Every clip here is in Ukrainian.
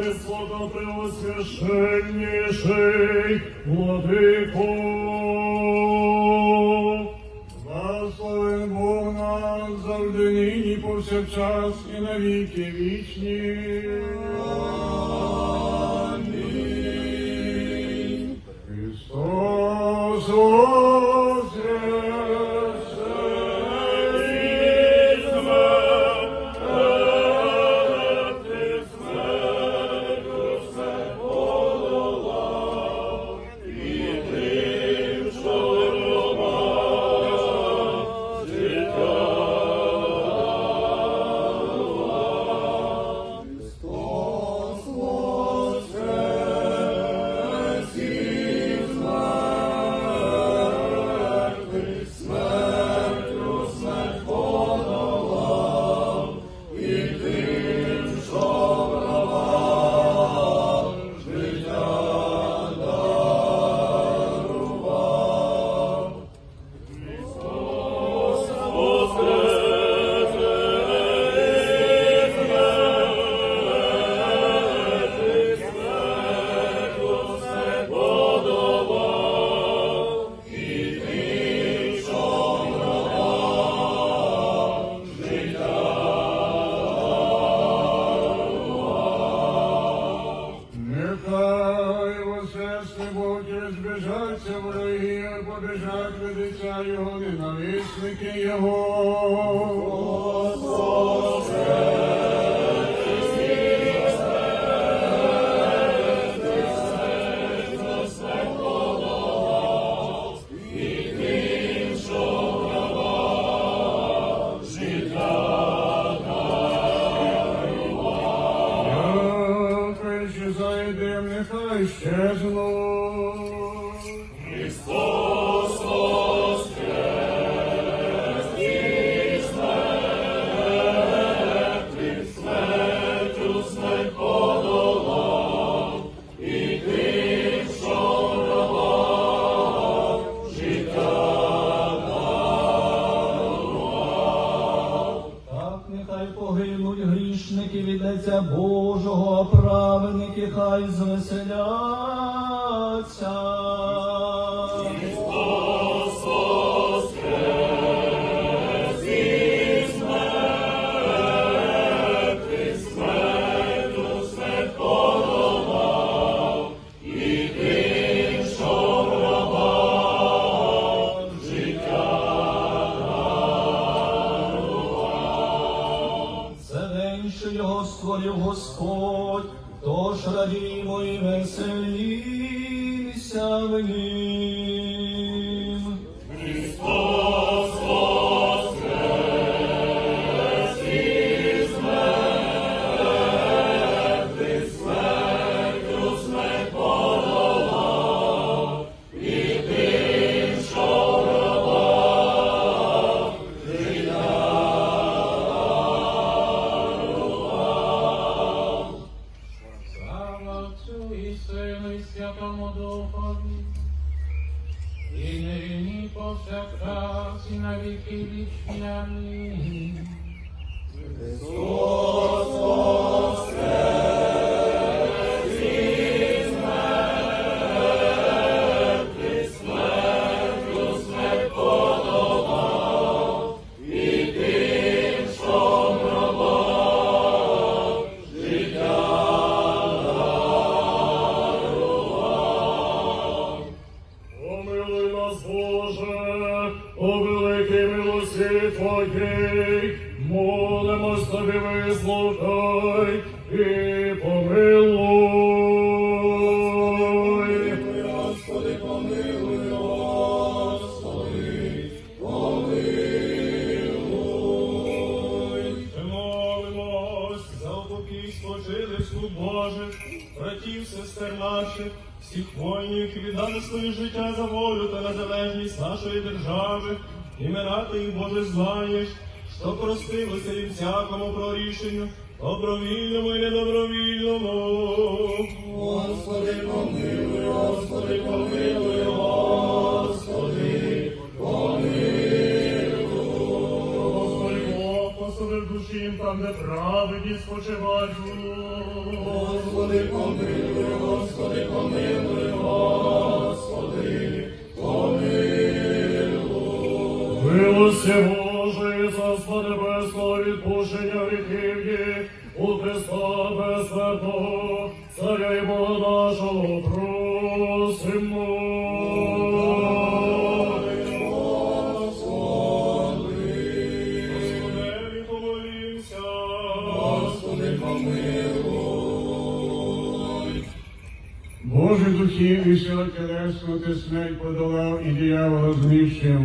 високопреосвященніший владико. Благослови Бог нас завжди нині повсякчас і на віки вічні. Нехай щезнуть. Так нас, Боже, о великий милості Твоїй, віддали своє життя за волю та незалежність нашої держави, імена ти їх, Боже, знаєш, що простилося і всякому прорішенню, добровільному і недобровільному. Господи, помилуй, Господи, помилуй, Господи, помилуй. Господи, Бог, посоли в душі їм там, де праведні спочивають. Господи, Милості помилуй. Боже духів і сила телесну ти смерть подолав і диявола знищив,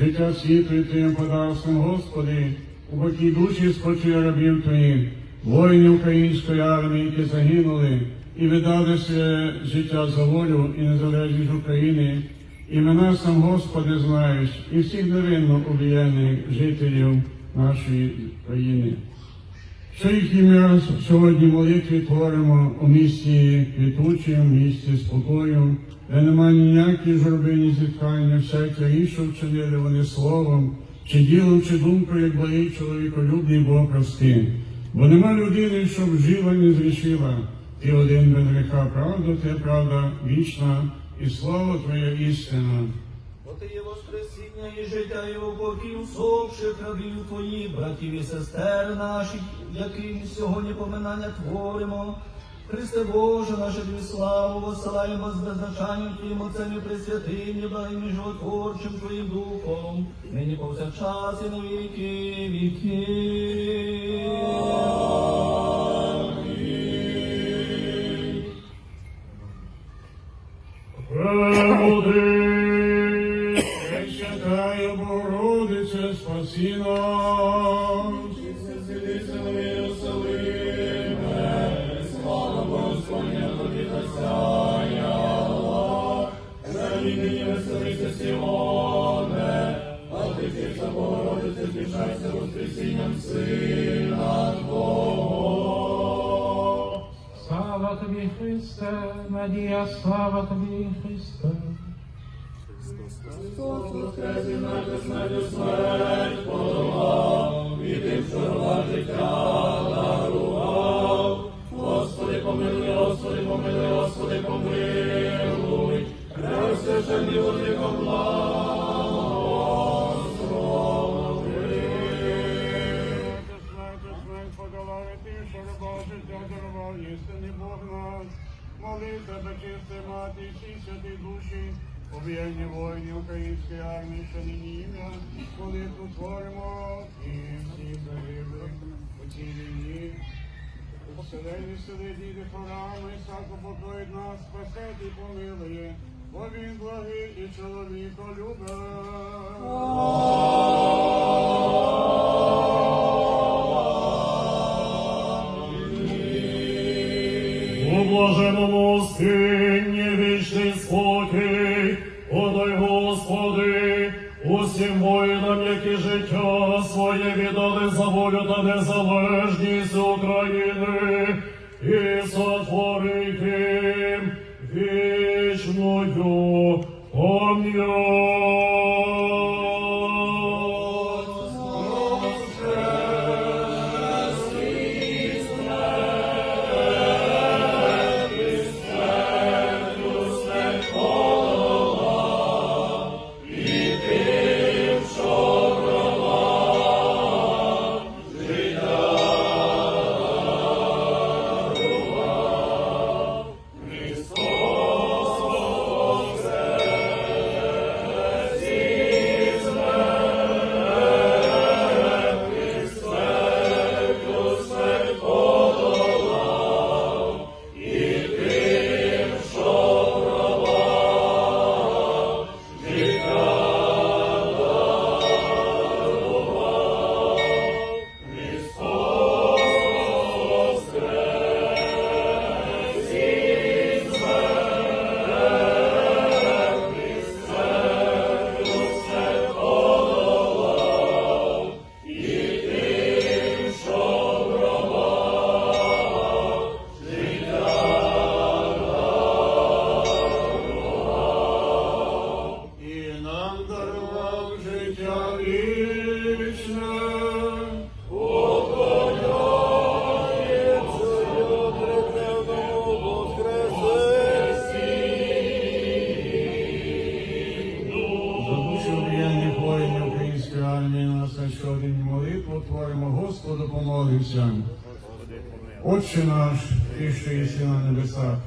життя світу і Твоїм подарством, Господи, у боки душі спочив рабів Твоїх, воїнів української армії, які загинули і віддали своє життя за волю і незалежність України. Імена сам Господи знаєш і всіх невинно убієних жителів нашої країни. Що їх ім'я сьогодні молитві творимо у місті квітучим, місті спокою, де немає ніякої журби, ні зіткання, всяке інше вчинили вони словом, чи ділом, чи думкою, як благий чоловіколюбний Бог прости. Бо нема людини, щоб жила, не зрішила. Ти один без гріха правда, ти правда вічна, і слава Твоя істина. Ти є воскресіння і життя і упокій усопших рабів твоїх, братів і сестер наших, яким сьогодні поминання творимо. Христе Боже, наше тобі славу, воссилаємо з беззначанням Твоїм Отцем і Пресвятим, і благим і животворчим Твоїм Духом, нині повсякчас і на віки віки. Премудрий, спаси нас. Слава тобі. Слава тобі, Христе, надія, слава тобі, Христе. Бог наш. Молися, мати, святі душі, об'єдні воїнів української армії, що нині ім'я, молитву творимо. І всі загибли у цій війні. Вселені сили діти хворами, сако покоїть нас, спасет і помилує, бо він благий і чоловіко У блаженому спінні вічний спокій, життя своє віддали за волю та незалежність України, Отче наш, ти, що єси на небесах,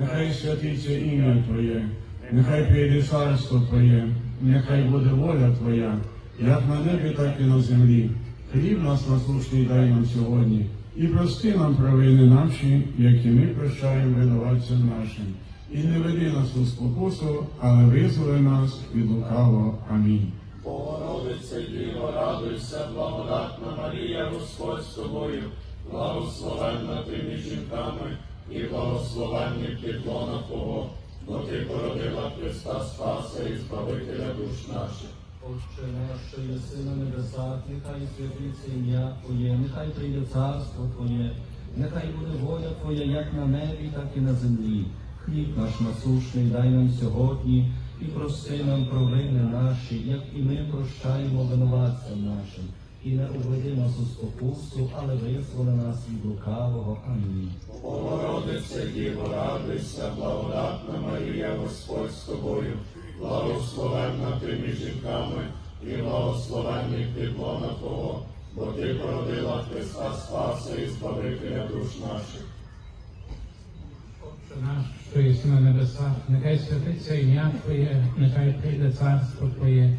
нехай святиться ім'я Твоє, нехай прийде царство Твоє, нехай буде воля Твоя, як на небі, так і на землі. Хліб нас насущний дай нам сьогодні, і прости нам провини наші, які ми прощаємо винуватцям нашим. І не веди нас у спокусу, але визволи нас від лукавого. Амінь. Богородице Діво, радуйся, благодатна Марія, Господь з тобою, благословенна ти між жінками, і благословенний підлона Твого, бо ти породила Христа Спаса і Збавителя душ наших. Отче наш, що єси на небесах, нехай святиться ім'я Твоє, нехай прийде царство Твоє, нехай буде воля Твоя як на небі, так і на землі. Хліб наш насушний дай нам сьогодні і прости нам провини наші, як і ми прощаємо винуватцям нашим. І не уведи нас у спокусу, але визволи нас від лукавого. Амінь. Богородице Діво, радуйся, благодатна Марія, Господь з тобою, благословенна ти між жінками, і благословенний підлона Твого, бо ти породила Христа Спаса і Збавителя душ наших. Отче наш, що єси на небесах, нехай святиться ім'я Твоє, нехай прийде царство Твоє,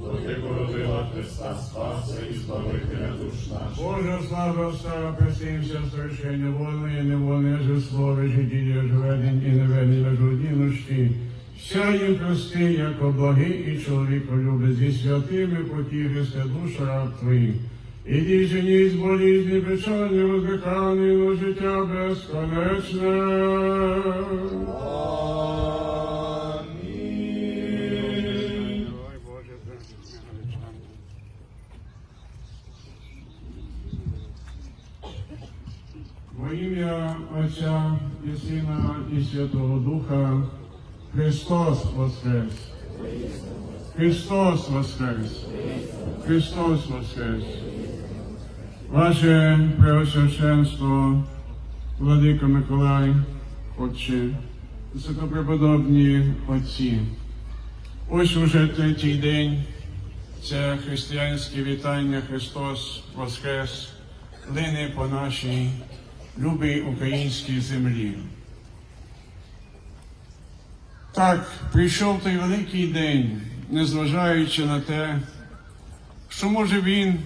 бо ти породила Христа Спаса і Збавителя душ наших. Боже, слава, слава, присимся, совершення вольної, невольної жеслови, житія, живедень і неведення жодінності. Вся їм прости, як благий і чоловіко любить, зі святими потіхися душа раб твоїх. І дівчині з болізні, печальні, воздихані, но життя безконечне. Ім'я Отця і Сина і Святого Духа Христос Воскрес! Христос Воскрес! Христос Воскрес! Ваше Преосвященство, Владико Миколай, Отче, високопреподобні Отці, ось уже третій день це християнське вітання Христос Воскрес лине по нашій любій українській землі. Так, прийшов той великий день, незважаючи на те, що може він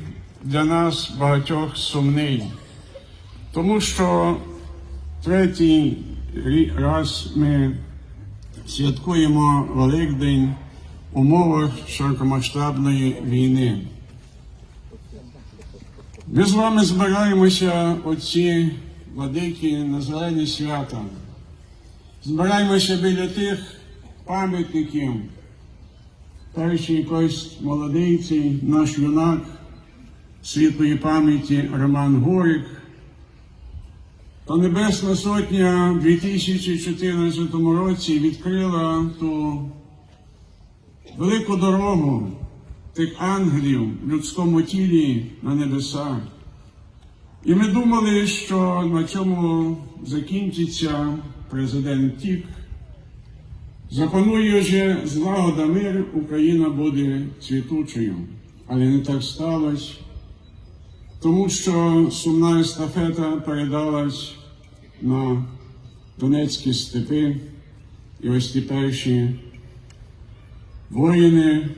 для нас багатьох сумний, тому що третій раз ми святкуємо Великдень в умовах широкомасштабної війни. Ми з вами збираємося оці владики на зелені свята. Збираємося біля тих пам'ятників. Перший якийсь молодий наш юнак світлої пам'яті Роман Горик. Та Небесна Сотня в 2014 році відкрила ту велику дорогу тих ангелів в людському тілі на небеса. І ми думали, що на цьому закінчиться президент Тік. Запанує вже злагода мир, Україна буде цвітучою. Але не так сталося, тому що сумна естафета передалась на Донецькі степи. І ось ті перші воїни,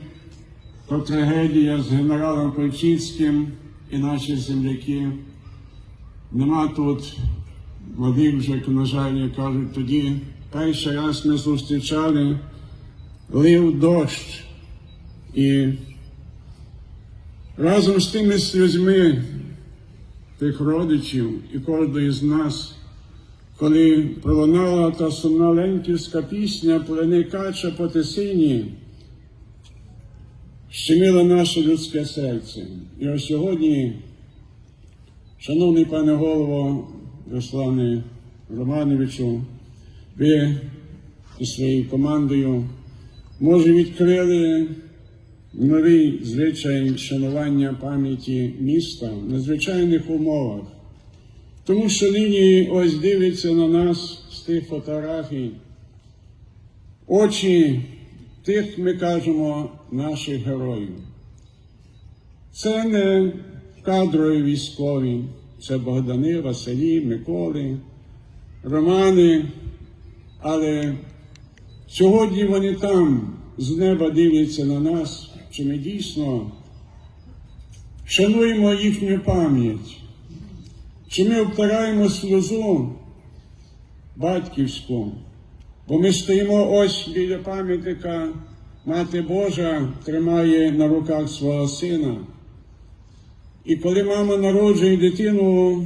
то трагедія з генералом Кольчицьким і наші земляки. Нема тут як, на жаль, як кажуть, тоді перший раз ми зустрічали, лив дощ. І разом з тими сльозьми тих родичів і кожної з нас, коли пролунала та сумна ленківська пісня «Плени кача по тисині, щемило наше людське серце. І ось сьогодні Шановний пане голово Руслане Романовичу, ви зі своєю командою може відкрили новий звичай шанування пам'яті міста в надзвичайних умовах. Тому що нині ось дивиться на нас з тих фотографій очі тих, ми кажемо, наших героїв. Це не кадрові військові, це Богдани, Василі, Миколи, Романи, але сьогодні вони там з неба дивляться на нас, чи ми дійсно шануємо їхню пам'ять, чи ми обтираємо сльозу батьківську, бо ми стоїмо ось біля пам'ятника, Мати Божа тримає на руках свого сина. І коли мама народжує дитину,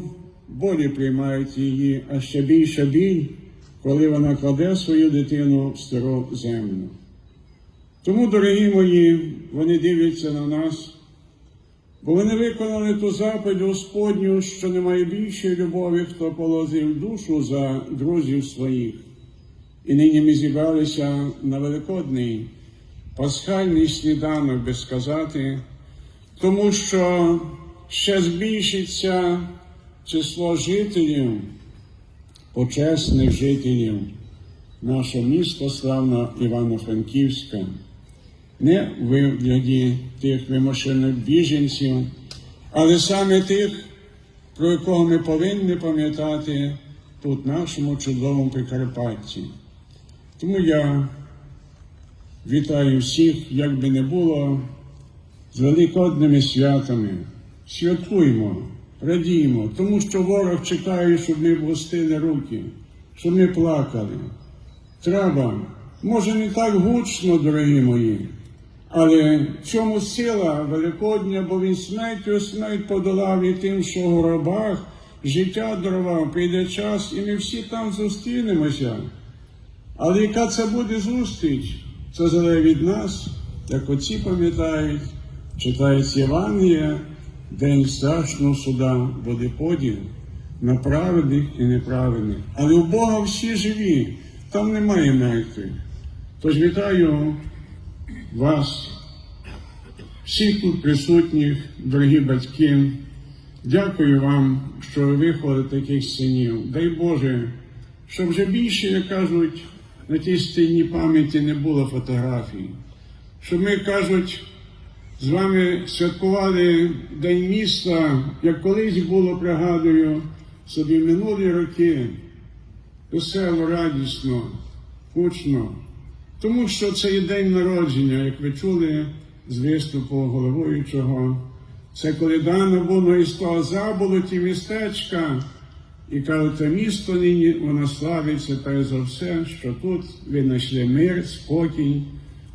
болі приймають її, а ще більше біль, коли вона кладе свою дитину в стару землю. Тому, дорогі мої, вони дивляться на нас, бо вони виконали ту заповідь Господню, що немає більшої любові, хто положив душу за друзів своїх. І нині ми зібралися на великодний пасхальний сніданок, би сказати, тому що ще збільшиться число жителів, почесних жителів нашого міста славного Івано-Франківська, не в вигляді тих вимушених біженців, але саме тих, про якого ми повинні пам'ятати тут, нашому чудовому Прикарпатті. Тому я вітаю всіх, як би не було, з великодними святами. Святкуємо, радіємо, тому що ворог чекає, щоб ми вгостили руки, щоб ми плакали. Треба, може не так гучно, дорогі мої, але в цьому сила Великодня, бо він смертю смерть подолав і тим, що в гробах життя дарував, прийде час, і ми всі там зустрінемося. Але яка це буде зустріч? Це залежить від нас, як отці пам'ятають, читають Євангелія, день страшного суда, буде на праведних і неправедних. Але у Бога всі живі, там немає мертвих. Тож вітаю вас, всіх тут присутніх, дорогі батьки. Дякую вам, що ви виховали таких синів. Дай Боже, щоб вже більше, як кажуть, на тій стіні пам'яті не було фотографій. Щоб ми кажуть, з вами святкували День міста, як колись було, пригадую, собі минулі роки, весело, радісно, гучно. Тому що це є день народження, як ви чули з виступу головуючого. Це коли дано було із того заболоті містечка, і кажуть, це місто нині воно славиться перш за все, що тут ви знайшли мир, спокій,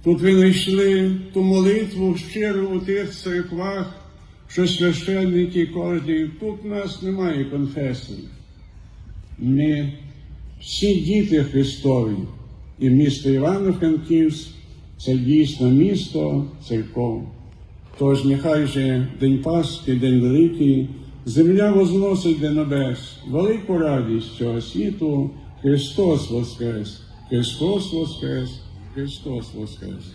тут ви знайшли ту молитву щиру у тих церквах, що священники кожні. Тут у нас немає конфесії. Ми всі діти Христові, і місто Івано-Франківськ це дійсно місто церков. Тож нехай же День Пасхи, День Великий, земля возносить до небес велику радість цього світу. Христос Воскрес! Христос Воскрес! Христос Воскрес!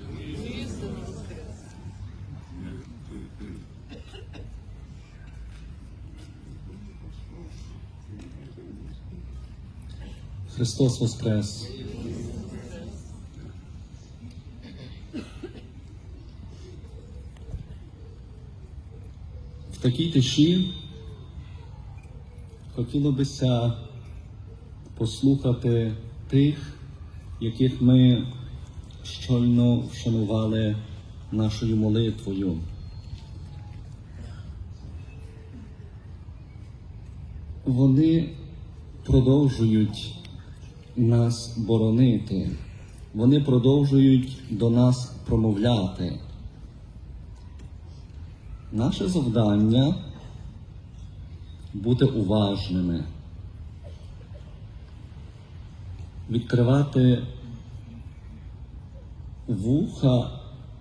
Христос Воскрес! В такій тиші хотіло бися послухати тих, яких ми щойно вшанували нашою молитвою. Вони продовжують нас боронити, вони продовжують до нас промовляти. Наше завдання бути уважними, відкривати вуха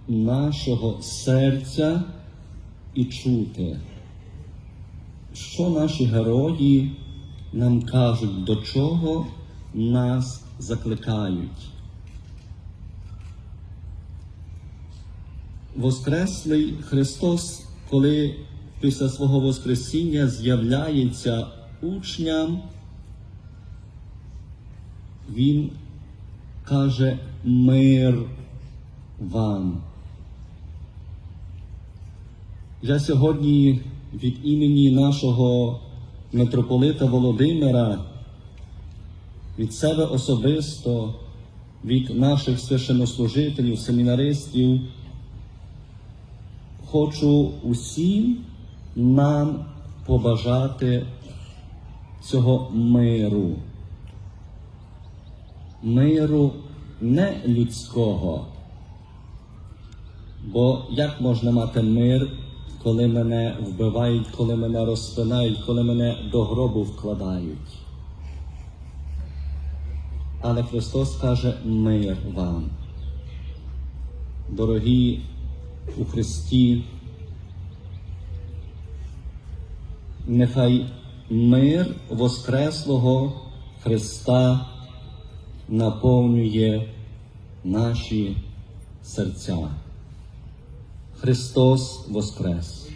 нашого серця і чути. що наші герої нам кажуть, до чого нас закликають. Воскреслий Христос, коли після свого Воскресіння з'являється учням, Він каже мир вам. Я сьогодні від імені нашого митрополита Володимира, від себе особисто, від наших священнослужителів, семінаристів, хочу усім нам побажати цього миру. Миру не людського. Бо як можна мати мир, коли мене вбивають, коли мене розпинають, коли мене до гробу вкладають? Але Христос каже мир вам. Дорогі у Христі, нехай мир Воскреслого Христа наповнює наші серця. Христос Воскрес!